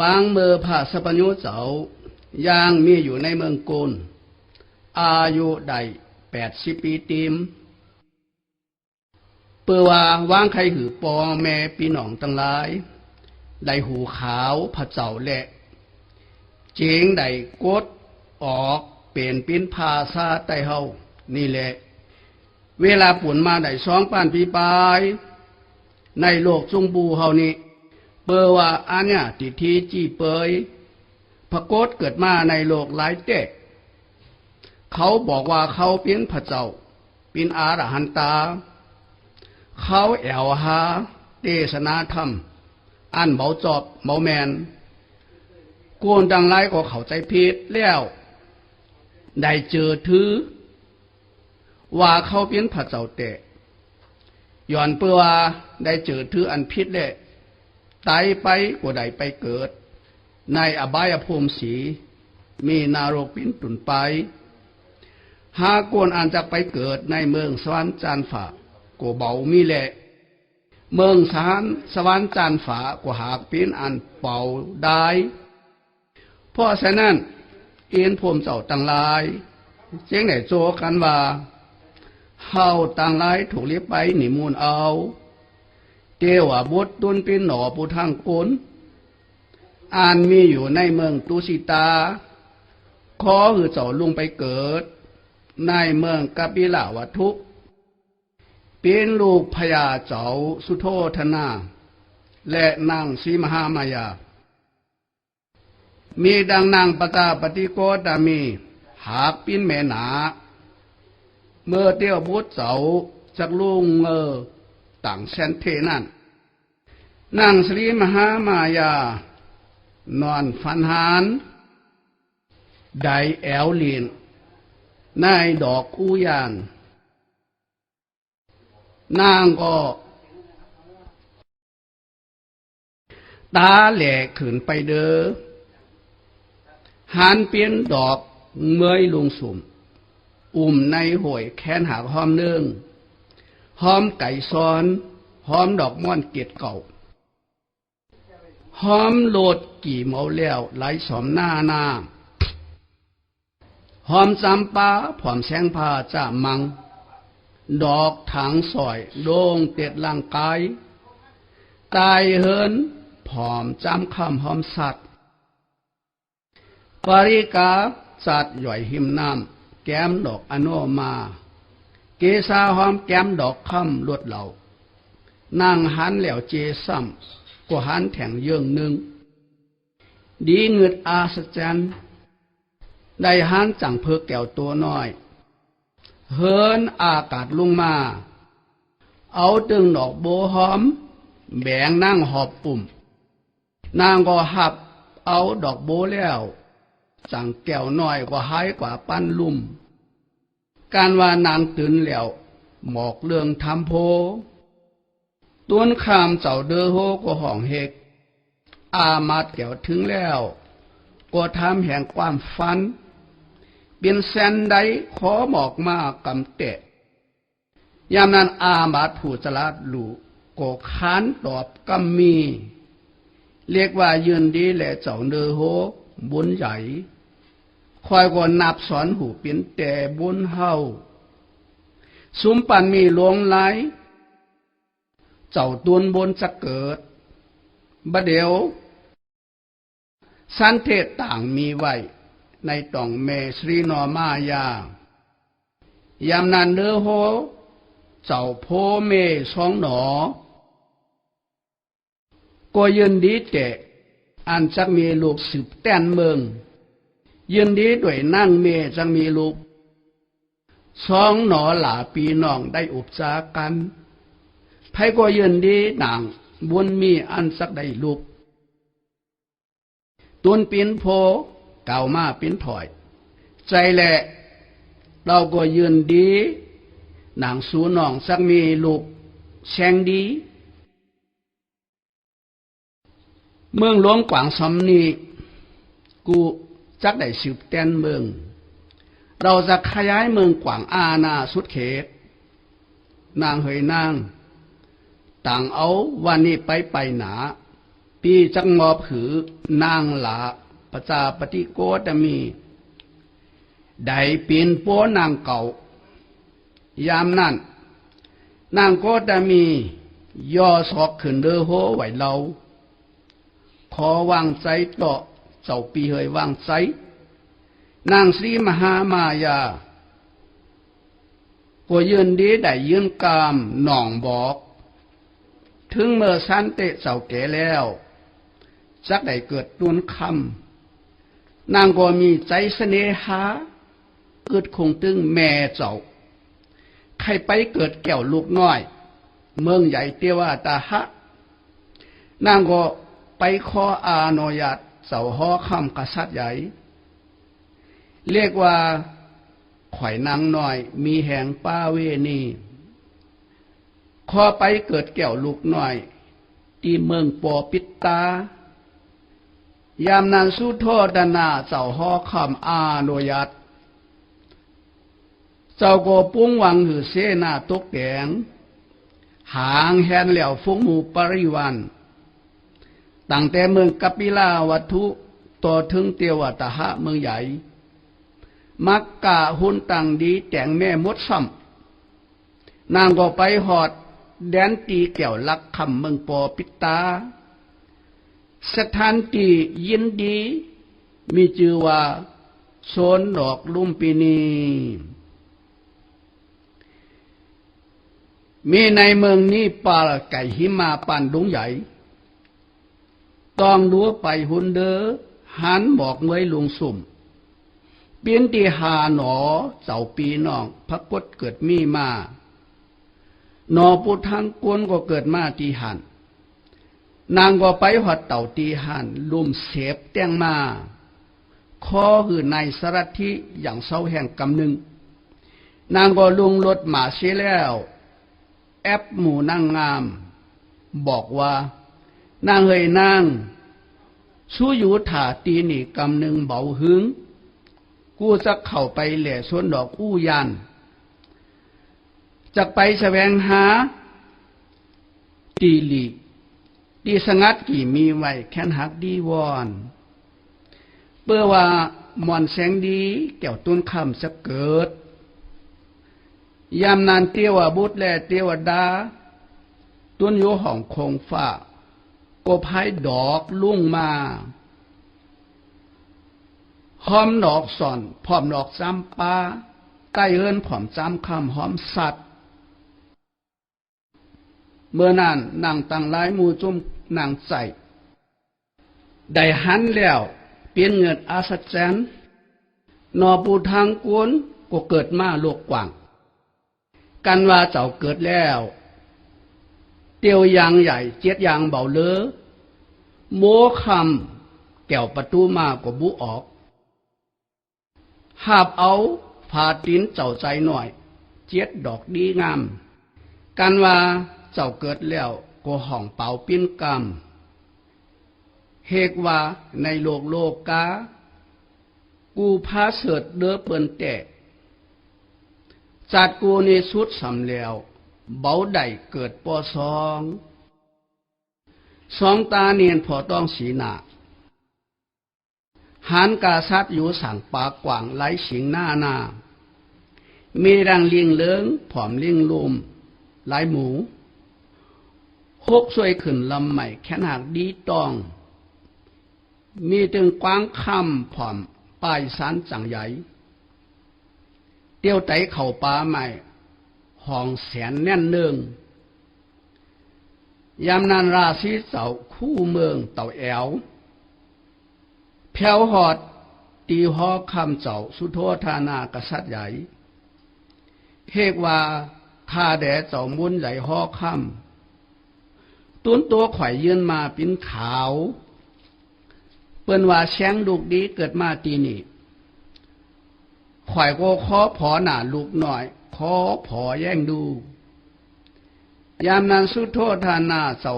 ปางเมือผาสปัญโยเจ้าย่างมีอยู่ในเมืองโกน อายุได้แปดสิบปีต็มเปื่อว่าวางใครหือปอแม่พี่น้องตั้งหลายได้หูขาวพระเจ้าแหละ เจงได้กดออกเป็นปิ้นภาษาไตเฮานี่แหละ เวลาปุ่นมาได้สองปานปีปลาย ในโลกจุงบูเฮานี่ เปอว่าอันเนี่ยติทีจีเปยพระโกฏเกิดมาในโลกหลายเตะเขาบอกว่าเขาเป็นพระเจ้าเป็นอารหันตา เขาแอวหาเทศนาธรรม อันเบาจอบเบาแมนกวนดังไรก็เข้าใจผิดแล้วได้เจอถือ ว่าเขาเป็นพระเจ้าแต่ย้อนเพื่อว่าได้เจอถืออันพิษแหละ ตายไปก็ได้ไปเกิด ในอบายภูมิสี มีนารกเป็นตุนไป หากวนอันจะไปเกิดในเมืองสวรรค์จานฝาก็เบามีแหละ เมืองสารสวรรค์จานฝาก็หากเป็นอันเป่าได้เพราะฉะนั้นเอ็นพรมเจ้าต่างหลายเจ๊งไหนโจกันว่าเฮาต่างหลายถูกเรียบไปหนิมูลเอา เทวบุตรตุนเป็นหนอผู้ทางกนอานมีอยู่ในเมืองตุสิตา ขอหือเจ้าลุงไปเกิด ในเมืองกบิลาวัตุเป็นลูกพญาเจ้าสุโธธนา และนางสีมหามายา มีดังนางปตาปฏิโกตามี หากปินแม่หนา เมื่อเตียวบุตรเจ้าจากลุงเออ ต่างแสนเทนั่นนางสรีมหามายา นอนฟันหานไดแอวลีนนายดอกกู้ยาน นางก็ตาแหลกขืนไปเด้อหานเปลี่ยนดอกเมยลุงสุ่ม อุ่มในห่วยแค้นหากหอมเนื่อง หอมไก่ซ้อนหอมดอกม่อนเกตเก่าหอมโลดกี่เมาแล้วไหลสอมหน้าหน้าหอมจำปาผอมแสงผ้าจ่ามัง ดอกถังสอยโด่งเต็ดร่างกายตายเฮินผอมจำคำหอมสัตว์ปริกาสัตว์หย่อยหิมน้ำแก้มดอกอโนมา เกษาหอมแก้มดอกคำลวดเหล่านางหันเหลวเจซ้ำก็หันแถงเยื่องหนึ่ง ดีเงืดอาสจันได้หันจังเพิกแก้วตัวน้อย เฮินอากาศลงมา เอาตึงดอกโบหอม แบงนั่งหอบปุ่ม นางก็หับเอาดอกโบแล้ว จังแก้วน้อยก็หายกว่าปั้นลุ่ม การว่านางตื่นแล้วหมอกเรื่องทำโพต้นขามเจ้าเดอโฮก็ห้องเฮก อามาดแก้วถึงแล้ว ก็ทำแห่งความฟัน เป็นแสนใดขอบอกมากำเตะ ยามนั้นอามาดผู้จลาดลูก็ค้านตอบกำมี เรียกว่ายืนดีแหละเจ้าเดอโฮบุญใหญ่ คอยก็นับสอนหูเป็นแต่บุญเฮาสุมปันมีหลวงไหลเจ้าตุนบนจะเกิดบะเดียว สันเทศต่างมีไว้ ในต่องเมสรีนอมายายามนันเดอโฮเจ้าโพเมสองหนอ ก็ยืนดีเจอันจักมีลูกสืบแต้นเมือง ยืนดีด้วยนั่งเมจังมีลูกสองหนอหลาปีน้องได้อุปจากันไผก็ยืนดีหนังบุญมีอันสักได้ลูกตุนปีนโพเก่ามาปีนถอย ใจแหละเราก็ยืนดีหนังสูน้องสักมีลูกแชงดี เมืองหลวงกวางสำนีกู จักได้สืบแตนเมือง เราจะขยายเมืองกวางอาณาสุดเขต นางเหยนาง ต่างเอาวันนี้ไปไปหนา ปีจังมอผือนางหลาประจาปฏิโกตมีได้เปลี่ยนปัวนางเก่า ยามนั้นนางโกตมี ย่อศอกขึ้นเดือโหไหวเรา ขอวางใจต่อ เจ้าปีเฮยวางใจนางสีมหามายาก็ยืนดีได้ยืนกามหน่องบอก ถึงเมื่อสันเตะเจ้าแก่แล้วจักได้เกิดตุนคำนางก็มีใจเสน่หา เกิดคงตึงแม่เจ้า ใครไปเกิดแก้วลูกน้อย เมืองใหญ่เทวาตาหะนางก็ไปขออาโนยาต เสาหอคำกษัตริย์ใหญ่ เรียกว่าข่อยนางหน้อย มีแหงป้าเวนีขอไปเกิดแก้วลูกหน้อย ที่เมืองปอปิตตายามนันสู้โทษดานาเจ้าหอคำอาโนยาตเจ้าก็ปุ้งวังหือเสนาตกแดงหางแหนเหลี่ยวฟุ้งหมูปริวัน ตั้งแต่เมืองกัปปิลาวัตถุต่อถึงเตียวตหะเมืองใหญ่ มักกะหุนตังดีแต่งแม่มดซ้ำนางก็ไปหอด แดนตีเกี่ยวลักคำเมืองปอปิตา สถานที่ยินดี มีชื่อว่าโซนดอกลุมพินีมีในเมืองนี้ป่าไก่หิมาปันดงใหญ่ ต้องดัวไปหุนเดอหันบอกเมยลุงสุ่ม เปลี่ยนตีหาหนอเจ้าปีน้องพระกดเกิดมีมา หนอปุทังกวนก็เกิดมาตีหันนางก็ไปหอดเต่าตีหันลุมเสพแต้งมาคอคือในสรัทธิอย่างเศร้าแห่งกำหนึ่ง นางก็ลุงรถหมาเสียแล้ว แอปหมูนางงาม บอกว่า นางเฮยนางสู้อยู่ถาตีนี่กำหนึ่งเบาหึง กูจะเข้าไปแหล่สวนดอกอู้ยันจะไปแสวงหา ตีหลีดีสงัดกี่มีไว้แค้นหักดีวอนเพื่อว่ามอนแสงดีแก้วต้นคำจะเกิด ยามนานเตียวบุตรแลเตียวดาต้นโยห้องคงฟ้า ก็พายดอกลุ่งมาหอมดอกสอนพร้อมดอกจำปาใกล้เอินผอมจำคำหอมสัตว์ เมื่อนั้นนางตั้งหลายมูจุ่มนางใส่ได้หันแล้วเปลี่ยนเงินอาสัจจรรย์นอปูทางกวนก็เกิดมาโลกกว้าง กันว่าเจ้าเกิดแล้ว เตียวยางใหญ่ เจ็ดยางเบาเลอโมคำแก้วประตูมาก็บุออก หาบเอาผาตินเจ้าใจหน่อย เจ็ดดอกดีงาม กันว่าเจ้าเกิดแล้วก็ห้องเป่าปิ้นกรรมเฮกว่าในโลกโลกกา กูพาเสดเด้อเปิ้นแตกจัดกูในสุดสำแล้ว เบาใดเกิดปอสองสองตาเนียนพอต้องสีหนาหานกาซัดอยู่สั่งปากกว่างไหลสิงหน้าหน้า มีรังเลียงเลื้งผอมเลียงลมไหลหมูหกสวยขึ้นลำใหม่แค่หากดีตอง มีถึงกว้างคำผอมปลายสันจังใหญ่เตี้ยวไตเข่าป่าใหม่ ห้องแสนแน่นเนืองยามนานราศีเสาคู่เมืองเต่าแอวแผวหอด ตีหอคำเจ้าสุโธธานากษัตริย์ใหญ่เฮกว่าข้าแดเจ้ามุนใหญ่หอคำตุนตัวข่อยยืนมาเป็นขาว เปิ้นว่าแช้งลูกดีเกิดมาตีนี่ข่อยก็ขอผอหนาลูกหน่อย ขอผอแย่งดู ยามนั้นสุโธทานาเสา